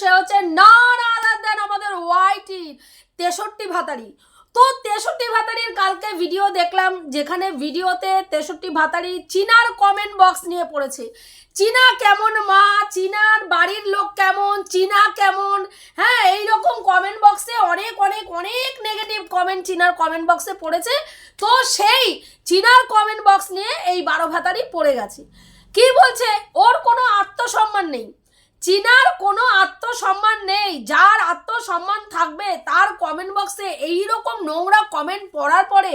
সে হচ্ছে না আদার দেন আমাদের ওয়াইটির তেষট্টি ভাতারি। তো তেষট্টি ভাতারির কালকে ভিডিও দেখলাম যেখানে ভিডিওতে তেষট্টি ভাতারি চীনার কমেন্ট বক্স নিয়ে পড়েছে। চীনা কেমন মা? চীনার বাড়ির লোক কেমন? চীনা কেমন? হ্যাঁ এই রকম কমেন্ট বক্সে অনেক অনেক অনেক নেগেটিভ কমেন্ট চীনার কমেন্ট বক্সে পড়েছে। তো সেই চীনার কমেন্ট বক্স নিয়ে এই বারো ভাতারি পড়ে গেছে। কি বলছে? ওর কোনো আত্মসম্মান নেই। চীনার কোনো আত্মসম্মান নেই। যার আত্মসম্মান থাকবে তার কমেন্ট বক্সে এই রকম নোংরা কমেন্ট পড়ার পরে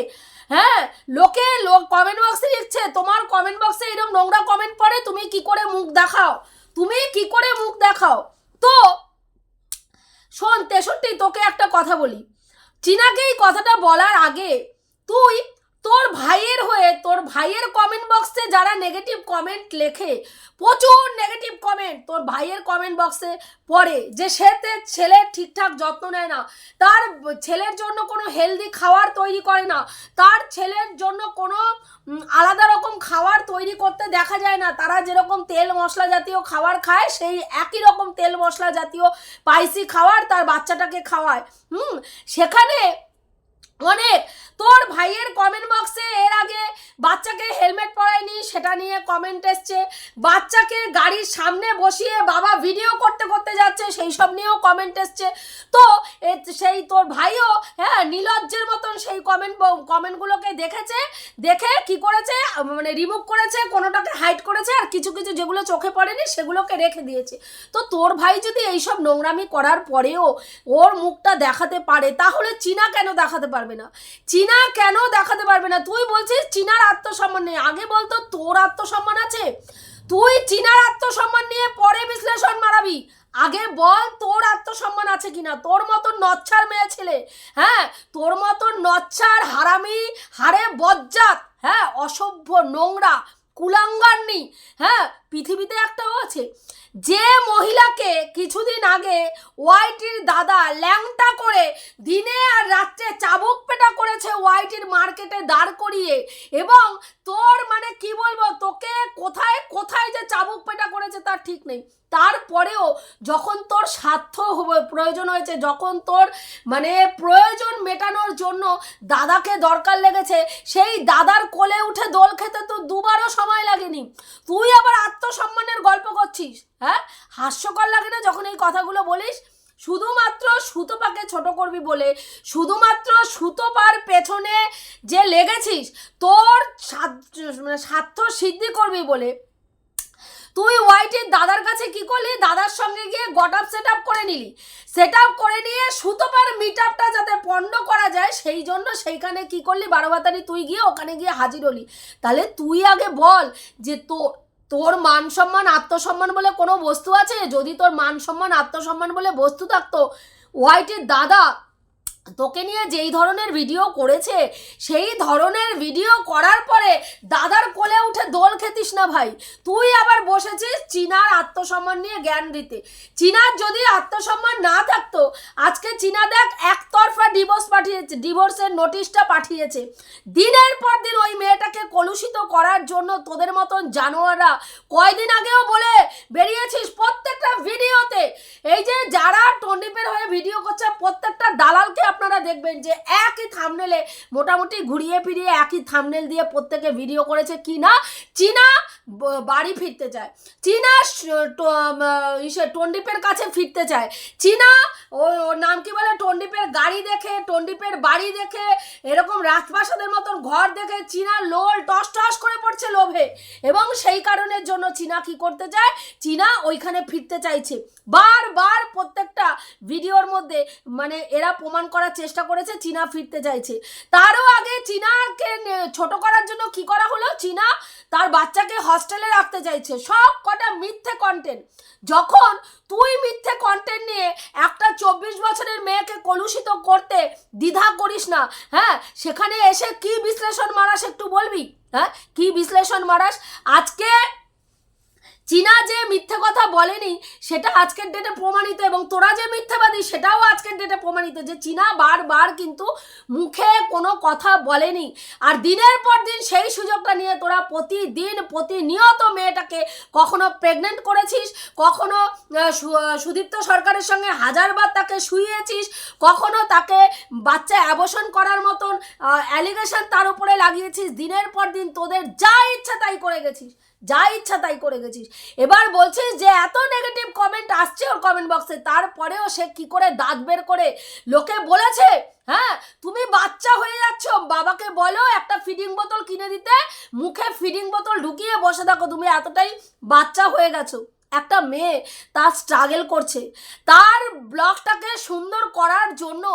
হ্যাঁ লোকে লোক কমেন্ট বক্সে লিখছে, তোমার কমেন্ট বক্সে এরকম নোংরা কমেন্ট পড়ে, তুমি কি করে মুখ দেখাও? তুমি কি করে মুখ দেখাও? তো, শোন, তেষট্টি, তোকে একটা কথা বলি। চীনাকে এই কথাটা বলার আগে তুই তোর ভাইয়ের হয়ে, তোর ভাইয়ের কমেন্ট বক্সে যারা নেগেটিভ কমেন্ট লেখে, প্রচুর নেগেটিভ কমেন্ট তোর ভাইয়ের কমেন্ট বক্সে পড়ে যে সে তে ছেলের ঠিকঠাক যত্ন নেয় না, তার ছেলের জন্য কোনো হেলদি খাবার তৈরি করে না, তার ছেলের জন্য কোনো আলাদা রকম খাবার তৈরি করতে দেখা যায় না, তারা যেরকম তেল মশলা জাতীয় খাবার খায়, সেই একই রকম তেল মশলা জাতীয় স্পাইসি খাবার তার বাচ্চাটাকে খাওয়ায়। হুম, সেখানে অনেক তোর ভাইয়ের কমেন্ট বক্সে এর আগে বাচ্চাকে হেলমেট পরায়নি, সেটা নিয়ে কমেন্ট এসছে। বাচ্চাকে গাড়ির সামনে বসিয়ে বাবা ভিডিও করতে করতে যাচ্ছে, সেই সব নিয়েও কমেন্ট এসছে। তো সেই তোর ভাইও হ্যাঁ নীলজ্জের মতন সেই কমেন্ট কমেন্টগুলোকে দেখেছে, দেখে কি করেছে মানে রিমুভ করেছে, কোনোটাকে হাইড করেছে, আর কিছু কিছু যেগুলো চোখে পড়েনি, সেগুলোকে রেখে দিয়েছে। তো তোর ভাই যদি এইসব নোংরামি করার পরেও ওর মুখটা দেখাতে পারে, তাহলে চীনা কেন দেখাতে পারবে? না। চীনা কেন দেখাতে পারবে না? তুই বলছিস চীনার আত্মসম্মান নেই। আগে বলতো তোর আত্মসম্মান আছে। তুই চীনার আত্মসম্মান নিয়ে পরে বিশ্লেষণ মারাবি। আগে বল তোর আত্মসম্মান আছে কিনা? তোর মতো নচ্ছার মেয়ে ছেলে হ্যাঁ? তোর মতন নচ্ছার হারামি হারে বজ্জাত হ্যাঁ? অসভ্য নোংরা, কুলাঙ্গান্নি হ্যাঁ? পৃথিবীতে একটাও আছে। যে মহিলাকে কিছুদিন আগে ওয়াইটির দাদা ল্যাংটা করে দিনে আর রাত্রে চাবুক পেটা করেছে ওয়াইটির মার্কেটে দাঁড় করিয়ে এবং তোর মানে কি বলব, তোকে কোথায় কোথায় যে চাবুক পেটা করেছে তার ঠিক নেই। তারপরেও যখন তোর স্বার্থ প্রয়োজন হয়েছে, যখন তোর মানে প্রয়োজন মেটানোর জন্য দাদাকে দরকার লেগেছে, সেই দাদার কোলে উঠে দোল খেতে তো দুবারও সময় লাগেনি। তুই আবার আত্মসম্মানের গল্প করছিস হ্যাঁ? হাস্যকর লাগে না যখন এই কথাগুলো বলিস? শুধুমাত্র সুতোপাকে ছোট করবি বলে, শুধুমাত্র সুতোপার পেছনে যে লেগেছিস, তোর মানে স্বার্থ সিদ্ধি করবি বলে। তুই ওয়াইটির দাদার কাছে কি করলি? দাদার সঙ্গে গিয়ে গট আপ সেট আপ করে নিলি। সেট আপ করে নিয়ে সুতোপার মিট আপটা যাতে পণ্ড করা যায়, সেই জন্য সেইখানে কি করলি? বারো বাতারি তুই গিয়ে ওখানে গিয়ে হাজির হলি। তাহলে তুই আগে বল যে তোর তোর মান সম্মান, আত্মসম্মান বলে কোনো বস্তু আছে? যদি তোর মান সম্মান, আত্মসম্মান বলে বস্তু থাকতো, হোয়াইটের দাদা তোকে নিয়ে যেই ধরনের ভিডিও করেছে, সেই ধরনের ভিডিও করার পরে দাদার কোলে উঠে দোল খেতিস না ভাই। তুই আবার বসেছিস চীনার আত্মসম্মান নিয়ে জ্ঞান দিতে। চীনার যদি আত্মসম্মান না থাকতো, আজকে চীনা দেখ একতরফা ডিভোর্স পাঠিয়েছে ডিভোর্সের নোটিশটা পাঠিয়েছে। দিনের পর দিন ওই মেয়েটাকে কলুষিত করার জন্য তোদের মতন জানোয়াররা কয়দিন আগেও বলে বেরিয়েছিস প্রত্যেকটা ভিডিওতে এই যে যারা টন্ডিপের হয়ে ভিডিও করছে, প্রত্যেকটা দালালকে আপনারা দেখবেন যে একই থামনেলে মোটামুটি ঘুরিয়ে ফিরিয়ে একই থামনেল দিয়ে প্রত্যেকে ভিডিও করেছে কি না চীনা বাড়ি ফিরতে চায়। চীনা টন্ডিপের কাছে ফিরতে চায়। চীনা, ও, ওর নাম কি বলে? টন্ডিপের গাড়ি দেখে, টন্ডিপের বাড়ি দেখে, এরকম রাজপ্রাসাদের মতন ঘর দেখে চীনা লোল টস টস করে পড়ছে লোভে। এবং সেই কারণের জন্য চীনা কি করতে চায়? চীনা ওইখানে ফিরতে চাইছে। বারবার প্রত্যেকটা ভিডিওর মধ্যে মানে এরা প্রমাণ করার চেষ্টা করেছে, চীনা ফিরতে চাইছে। তারও আগে চীনাকে ছোট করার জন্য কি করা হলো? চীনা তার বাচ্চাকে হস্টেলে রাখতে চাইছে। সব কটা মিথ্যে কন্টেন্ট যখন তুই মিথ্যে কন্টেন্ট নিয়ে একটা চব্বিশ বছরের মেয়েকে কলুষিত করতে দ্বিধা করিস না হ্যাঁ? সেখানে এসে কি বিশ্লেষণ মারাস একটু বলবি? হ্যাঁ? কি বিশ্লেষণ মারাস? আজকে চীনা যে মিথ্যে কথা বলেনি, সেটা আজকের ডেটে প্রমাণিত এবং তোরা যে মিথ্যাবাদী, সেটাও আজকের ডেটে প্রমাণিত যে চীনা বারবার কিন্তু মুখে কোনো কথা বলেনি। আর দিনের পর দিন সেই সুযোগটা নিয়ে তোরা প্রতিদিন প্রতিনিয়ত মেয়েটাকে কখনো প্রেগনেন্ট করেছিস, কখনো সুদীপ্ত সরকারের সঙ্গে হাজারবার তাকে শুইয়েছিস, কখনো তাকে বাচ্চা অ্যাবর্শন করার মতন অ্যালিগেশন তার উপরে লাগিয়েছিস, দিনের পর দিন তোদের যা ইচ্ছা তাই করে গেছিস। যা ইচ্ছা তাই করে গেছিস। এবার বলছিস যে, এত নেগেটিভ কমেন্ট আসছে ওর কমেন্ট বক্সে তারপরেও সে কি করে দাঁত বের করে লোকে বলেছে হ্যাঁ তুমি বাচ্চা হয়ে যাচ্ছ, বাবাকে বলো একটা ফিডিং বোতল কিনে দিতে। মুখে ফিডিং বোতল ঢুকিয়ে বসে থাকো তুমি এতটাই বাচ্চা হয়ে গেছো। একটা মেয়ে তার স্ট্রাগল করছে। তার ব্লগটাকে সুন্দর করার জন্য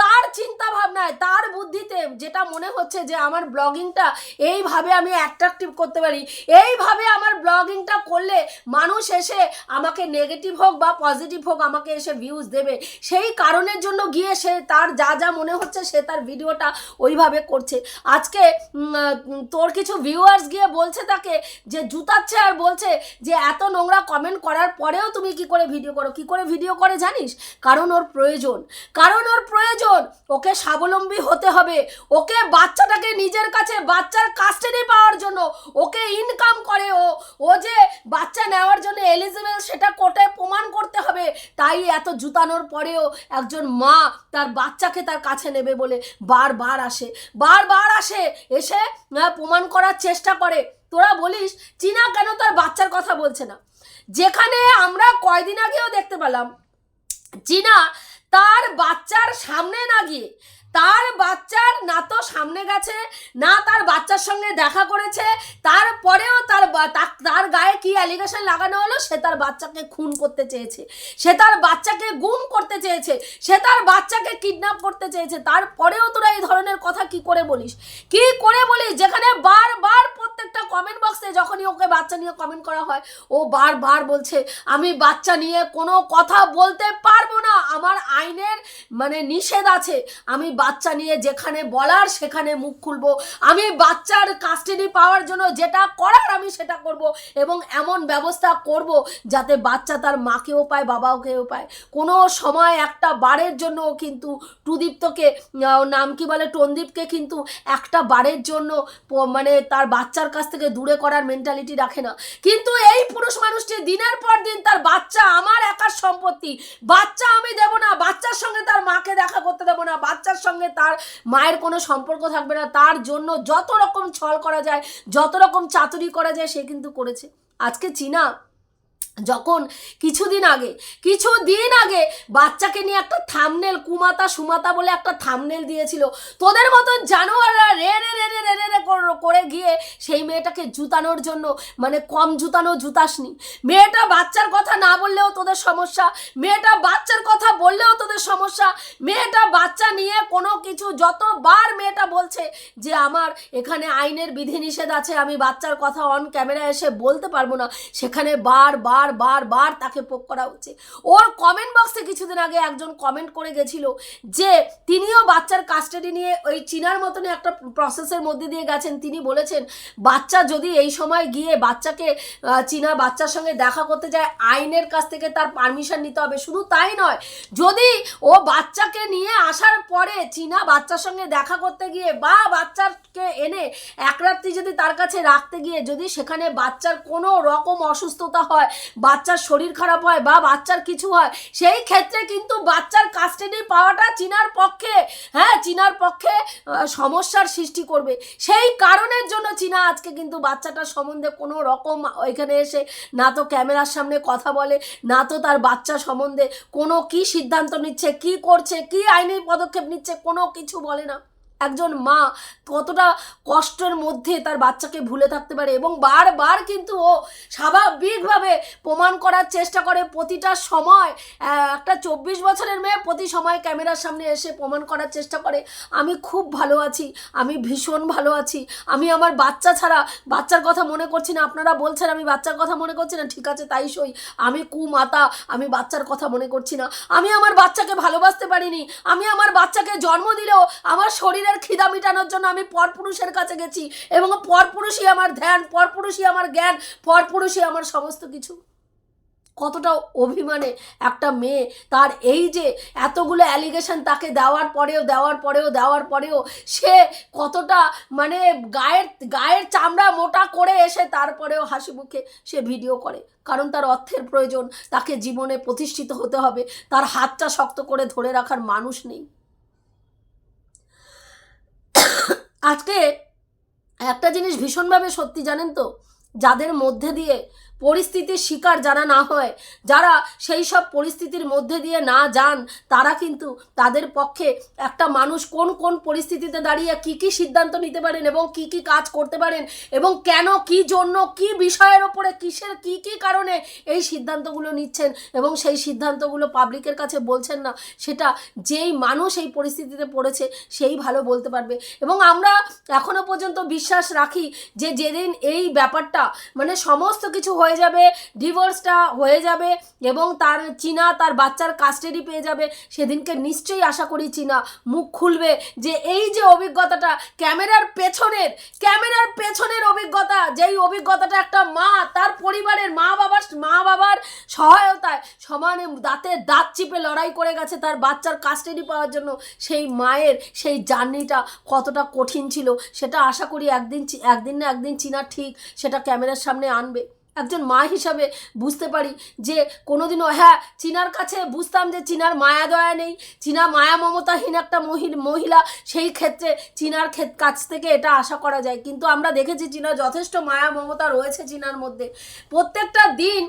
তার চিন্তা ভাবনায় তার বুদ্ধিতে যেটা মনে হচ্ছে যে আমার ব্লগিংটা এইভাবে আমি অ্যাট্রাকটিভ করতে পারি, এইভাবে আমার ব্লগিংটা করলে মানুষ এসে আমাকে নেগেটিভ হোক বা পজিটিভ হোক আমাকে এসে ভিউজ দেবে। সেই কারণের জন্য গিয়ে সে তার যা যা মনে হচ্ছে সে তার ভিডিওটা ওইভাবে করছে। আজকে তোর কিছু ভিউয়ার্স গিয়ে বলছে তাকে যে জুতাচ্ছে আর বলছে যে এত নোংরা কমেন্ট করার পরেও তুমি কি করে ভিডিও করো? কি করে ভিডিও করে জানিস? কারণ ওর প্রয়োজন। কারণ ওর প্রয়োজন। ওকে স্বাবলম্বী হতে হবে। ওকে বাচ্চাটাকে নিজের কাছে, বাচ্চার কাস্টাডি পাওয়ার জন্য ওকে ইনকাম করে। ও ও যে বাচ্চা নেওয়ার জন্য এলিজিবল সেটা কোর্টে প্রমাণ করতে হবে। তাই এত জুতানোর পরেও একজন মা তার বাচ্চাকে তার কাছে নেবে বলে বারবার আসে। বারবার আসে। এসে প্রমাণ করার চেষ্টা করে। তোরা বলিস, চীনা কেন তার বাচ্চার কথা বলছে না? যেখানে আমরা কয়দিন আগেও দেখতে পেলাম চীনা তার বাচ্চার সামনে না গিয়ে তার বাচ্চার না তো সামনে গেছে, না তার বাচ্চার সঙ্গে দেখা করেছে, তারপরেও তার তার গায়ে কি অ্যালিগেশন লাগানো হলো? সে তার বাচ্চাকে খুন করতে চেয়েছে, সে তার বাচ্চাকে গুম করতে চেয়েছে, সে তার বাচ্চাকে কিডন্যাপ করতে চেয়েছে, তারপরেও তোরা এই ধরনের কথা কি করে বলিস? কি করে বলিস? যেখানে বারবার প্রত্যেকটা কমেন্ট বক্সে যখনই ওকে বাচ্চা নিয়ে কমেন্ট করা হয়, ও বারবার বলছে, আমি বাচ্চা নিয়ে কোনো কথা বলতে পারব না, আমার আইনের মানে নিষেধ আছে, আমি বাচ্চা নিয়ে যেখানে বলার সেখানে মুখ খুলবো। আমি বাচ্চার কাস্টাডি পাওয়ার জন্য যেটা করার আমি সেটা করব এবং এমন ব্যবস্থা করব যাতে বাচ্চা তার মাকেও পায়, বাবাকেও পায়। কোনো সময় একটা বারের জন্য কিন্তু টুদীপ্তকে নাম কি বলে, টন্দীপকে কিন্তু একটা বারের জন্য মানে তার বাচ্চার কাছ থেকে দূরে করার মেন্টালিটি রাখে না। কিন্তু এই পুরুষ মানুষটি দিনের পর দিন তার বাচ্চা আমার একার সম্পত্তি। বাচ্চা আমি দেব না, বাচ্চার সঙ্গে তার মাকে দেখা করতে দেবো না, বাচ্চার সঙ্গে তার মায়ের কোনো সম্পর্ক থাকবে না। তার জন্য যত রকম ছল করা যায়, যত রকম চাতুরি করা যায়, সে কিন্তু করেছে। আজকে চীনা যখন কিছুদিন আগে কিছুদিন আগে বাচ্চাকে নিয়ে একটা থামনেল কুমাতা সুমাতা বলে একটা থামনেল দিয়েছিল, তোদের মতন জানোয়াররা রে রে রে রে রে রে রে করে গিয়ে সেই মেয়েটাকে জুতানোর জন্য মানে কম জুতানো জুতাসনি। মেয়েটা বাচ্চার কথা না বললেও তোদের সমস্যা, মেয়েটা বাচ্চার কথা বললেও তোদের সমস্যা। মেয়েটা, বাচ্চা নিয়ে কোনো কিছু, যতবার মেয়েটা বলছে যে আমার এখানে আইনের বিধিনিষেধ আছে, আমি বাচ্চার কথা অন ক্যামেরা এসে বলতে পারব না, সেখানে বার বার বার বার তাকে পোক করা হচ্ছে। ওর কমেন্ট বক্সে কিছুদিন আগে একজন কমেন্ট করে গেছিল যে, তিনিও বাচ্চার কাস্টাডি নিয়ে ওই চীনার মতনই একটা প্রসেসের মধ্যে দিয়ে গেছেন। তিনি বলেছেন, বাচ্চা যদি এই সময় গিয়ে বাচ্চাকে চীনা বাচ্চার সঙ্গে দেখা করতে যায়, আইনের কাছ থেকে তার পারমিশন নিতে হবে। শুধু তাই নয়, যদি ও বাচ্চাকে নিয়ে আসার পরে চীনা বাচ্চার সঙ্গে দেখা করতে গিয়ে বা বাচ্চাকে এনে এক রাত্রি যদি তার কাছে রাখতে গিয়ে যদি সেখানে বাচ্চার কোনো রকম অসুস্থতা হয়, বাচ্চার শরীর খারাপ হয় বা বাচ্চার কিছু হয়, সেই ক্ষেত্রে কিন্তু বাচ্চার কাস্টাডি পাওয়াটা চীনার পক্ষে হ্যাঁ চীনার পক্ষে সমস্যার সৃষ্টি করবে। সেই কারণের জন্য চীনা আজকে কিন্তু বাচ্চাটার সম্বন্ধে কোনো রকম ওইখানে এসে না তো ক্যামেরার সামনে কথা বলে, না তো তার বাচ্চা সম্বন্ধে কোনো কি সিদ্ধান্ত নিচ্ছে কি করছে কি আইনি পদক্ষেপ নিচ্ছে কোনো কিছু বলে না। একজন মা কতটা কষ্টের মধ্যে তার বাচ্চাকে ভুলে থাকতে পারে এবং বারবার কিন্তু ও স্বাভাবিকভাবে প্রমাণ করার চেষ্টা করে প্রতিটা সময় একটা চব্বিশ বছরের মেয়ে প্রতি সময় ক্যামেরার সামনে এসে প্রমাণ করার চেষ্টা করে, আমি খুব ভালো আছি, আমি ভীষণ ভালো আছি, আমি আমার বাচ্চা ছাড়া বাচ্চার কথা মনে করছি না, আপনারা বলছেন আমি বাচ্চার কথা মনে করছি না, ঠিক আছে তাই সই, আমি কুমাতা, আমি বাচ্চার কথা মনে করছি না, আমি আমার বাচ্চাকে ভালোবাসতে পারিনি, আমি আমার বাচ্চাকে জন্ম দিলেও আমার শরীরে শরীরের খিদা মেটানোর জন্য আমি পরপুরুষের কাছে গেছি এবং পরপুরুষই আমার ধ্যান, পরপুরুষই আমার জ্ঞান, পরপুরুষই আমার সমস্ত কিছু। কতটা অভিমানে একটা মেয়ে তার এই যে এতগুলো অ্যালিগেশন তাকে দেওয়ার পরেও দেওয়ার পরেও দেওয়ার পরেও সে কতটা মানে গায়ের গায়ের চামড়া মোটা করে এসে তারপরেও হাসি মুখে সে ভিডিও করে। কারণ তার অর্থের প্রয়োজন, তাকে জীবনে প্রতিষ্ঠিত হতে হবে, তার হাতটা শক্ত করে ধরে রাখার মানুষ নেই। আজকে একটা জিনিস ভীষণভাবে সত্যি জানেন তো? যাদের মধ্যে দিয়ে পরিস্থিতির শিকার যারা না হয়, যারা সেই সব পরিস্থিতির মধ্যে দিয়ে না যান, তারা কিন্তু তাদের পক্ষে একটা মানুষ কোন কোন পরিস্থিতিতে দাঁড়িয়ে কি কি সিদ্ধান্ত নিতে পারেন এবং কি কি কাজ করতে পারেন এবং কেন, কি জন্য, কি বিষয়ের ওপরে কিসের কি কি কারণে এই সিদ্ধান্তগুলো নিচ্ছেন এবং সেই সিদ্ধান্তগুলো পাবলিকের কাছে বলছেন না, সেটা যেই মানুষ এই পরিস্থিতিতে পড়েছে সেই ভালো বলতে পারবে। এবং আমরা এখনও পর্যন্ত বিশ্বাস রাখি যে যেদিন এই ব্যাপারটা মানে সমস্ত কিছু হয়ে যাবে ডিভোর্সটা হয়ে যাবে এবং তার চীনা, তার বাচ্চার কাস্টাডি পেয়ে যাবে। সেদিনকে নিশ্চয়ই আশা করি চীনা মুখ খুলবে যে এই যে অভিজ্ঞতাটা, ক্যামেরার পেছনের ক্যামেরার পেছনের অভিজ্ঞতা, যেই অভিজ্ঞতাটা একটা মা, তার পরিবারের মা বাবার মা বাবার সহায়তায় সমানে দাঁতে দাঁত চিপে লড়াই করে গেছে তার বাচ্চার কাস্টাডি পাওয়ার জন্য, সেই মায়ের সেই জার্নিটা কতটা কঠিন ছিল, সেটা আশা করি একদিন একদিন না একদিন চীনা ঠিক সেটা ক্যামেরার সামনে আনবে। একজন মা হিসাবে বুঝতে পারি যে কোনোদিনও হ্যাঁ চীনার কাছে বুঝতাম যে চীনার মায়া দয়া নেই, চীনা মায়া মমতাহীন একটা মহিল- মহিলা, সেই ক্ষেত্রে চীনার কাছ থেকে এটা আশা করা যায়। কিন্তু আমরা দেখেছি চীনা যথেষ্ট মায়া, মমতা রয়েছে চীনার মধ্যে। প্রত্যেকটা দিন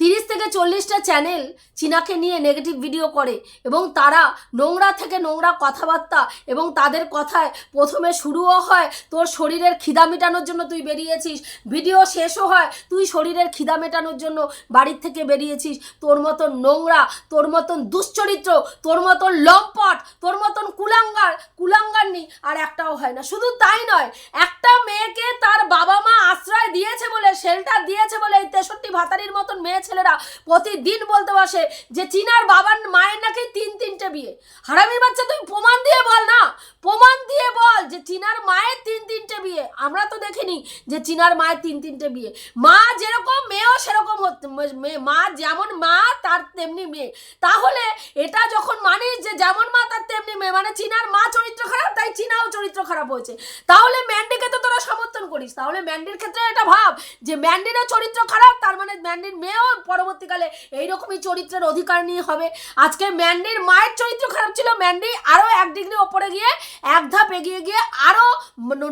তিরিশ থেকে চল্লিশটা চ্যানেল চীনাকে নিয়ে নেগেটিভ ভিডিও করে এবং তারা নোংরা থেকে নোংরা কথাবার্তা এবং তাদের কথায় প্রথমে শুরুও হয়, তোর শরীরের খিদা মেটানোর জন্য তুই বেরিয়েছিস ভিডিও শেষও হয়, তুই শরীরের খিদা মেটানোর জন্য বাড়ির থেকে বেরিয়েছিস, তোর মতন নোংরা, তোর মতন দুশ্চরিত্র, তোর মতন লম্পট, তোর মতন কুলাঙ্গার কুলাঙ্গার নেই। আর একটাও হয় না। শুধু তাই নয়, একটা মেয়েকে তার বাবা মা আশ্রয় দিয়েছে বলে শেল্টার দিয়েছে বলে, এই তেষট্টি ভাতারির মতন মেয়ে ছেলেরা প্রতিদিন বলতে বসে যে চীনার বাবার মায়ের নাকি তিন তিনটে বিয়ে। হারামির বাচ্চা, তুই প্রমাণ দিয়ে বল না। প্রমাণ দিয়ে বল যে চীনার মায়ের তিন তিনটে বিয়ে। আমরা তো দেখিনি যে চীনার মায়ের তিন তিনটে বিয়ে। মা যেরকম, মেয়েও সেরকম মা যেমন মা, তার তেমনি মেয়ে। তাহলে এটা যখন মানিস যে যেমন মা, তার তেমনি মেয়ে। মানে চীনার মা চরিত্র খারাপ, তাই চীনাও চরিত্র খারাপ হয়েছে। তাহলে ম্যান্ডিকে তো তোরা সমর্থন করিস। তাহলে ম্যান্ডির ক্ষেত্রে এটা ভাব যে ম্যান্ডিরও চরিত্র খারাপ, তার মানে ম্যান্ডির মেয়েও পরবর্তীকালে এইরকমই চরিত্রের অধিকার নিয়ে হবে। আজকে ম্যান্ডির মায়ের চরিত্র খারাপ ছিল, ম্যান্ডি আরও এক ডিগ্রি ওপরে গিয়ে এক ধাপ এগিয়ে গিয়ে আরও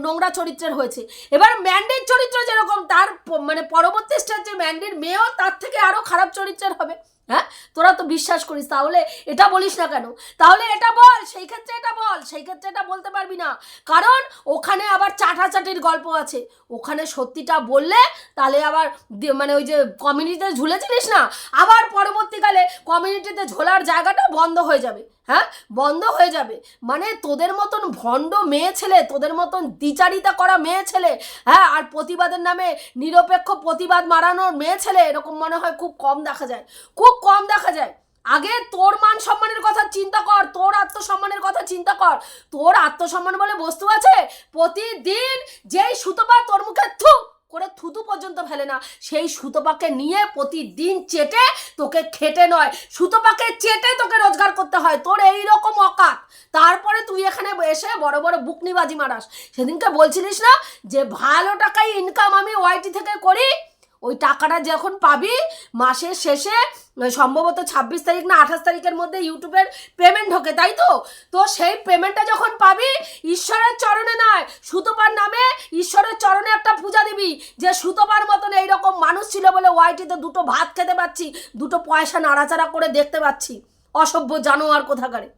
নোংরা চরিত্রের হয়েছে। এবার ম্যান্ডির চরিত্র যেরকম, তার মানে পরবর্তী স্টেজে ম্যান্ডির মেয়েও তার থেকে আরও খারাপ চরিত্রের হবে। হ্যাঁ? তোরা তো বিশ্বাস করিস, তাহলে এটা বলিস না কেন? তাহলে এটা বল, সেই ক্ষেত্রে এটা বল, সেই ক্ষেত্রে এটা বলতে পারবি না। কারণ ওখানে আবার চাটাচাটির গল্প আছে। ওখানে সত্যিটা বললে, তাহলে আবার মানে ওই যে কমিউনিটিতে ঝুলেছিলিস না? আবার পরবর্তীকালে কমিউনিটিতে ঝোলার জায়গাটা বন্ধ হয়ে যাবে। হ্যাঁ? বন্ধ হয়ে যাবে। মানে তোদের মতন ভণ্ড মেয়ে ছেলে, তোদের মতন দ্বিচারিতা করা মেয়ে ছেলে হ্যাঁ? আর প্রতিবাদের নামে নিরপেক্ষ প্রতিবাদ মারানোর মেয়ে ছেলে এরকম মনে হয় খুব কম দেখা যায়। খুব কম দেখা যায়। আগে তোর মান সম্মানের কথা চিন্তা কর, তোর আত্মসম্মানের কথা চিন্তা কর। তোর আত্মসম্মান বলে বস্তু আছে। প্রতিদিন যেই সুতোপা তোর মুখে থু করে থুতু পর্যন্ত ফেলে না। সেই সুতোপাকে নিয়ে প্রতিদিন চেটে তোকে খেটে নয়। সুতোপাকে চেটে তোকে রোজগার করতে হয়। তোর এই রকম অকাত। তারপরে তুই এখানে এসে বড় বড় বুকনিবাজি মারাস। সেদিনকে বলছিলিস না যে, ভালো টাকায় ইনকাম আমি ওয়াইটি থেকে করি। ওই টাকাটা যখন পাবি, মাসের শেষে সম্ভবত ছাব্বিশ তারিখ না আঠাশ তারিখের মধ্যে ইউটিউবের পেমেন্ট ঢোকে, তাই তো? তো সেই পেমেন্টটা যখন পাবি, ঈশ্বরের চরণে নয় নামে ঈশ্বরের চরণে একটা পূজা দিবি, যে সুতোপার মতন এইরকম মানুষ ছিল বলে ওয়াইটিতে দুটো ভাত খেতে পাচ্ছি, দুটো পয়সা নাড়াচাড়া করে দেখতে পাচ্ছি। অসভ্য জানোয়ার কোথাকারে।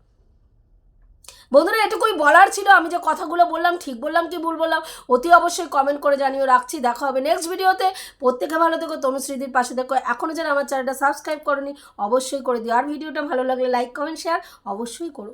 বন্ধুরা, এটুকুই বলার ছিল। আমি যে কথাগুলো বললাম, ঠিক বললাম কি ভুল বললাম, অতি অবশ্যই কমেন্ট করে জানিয়ে রাখছি, দেখা হবে নেক্সট ভিডিওতে প্রত্যেকে ভালো থেকো তনুশ্রীদির পাশে দেখো এখনও যারা আমার চ্যানেলটা সাবস্ক্রাইব করনি, অবশ্যই করে দিও। আর ভিডিওটা ভালো লাগলে লাইক কমেন্ট শেয়ার অবশ্যই করো।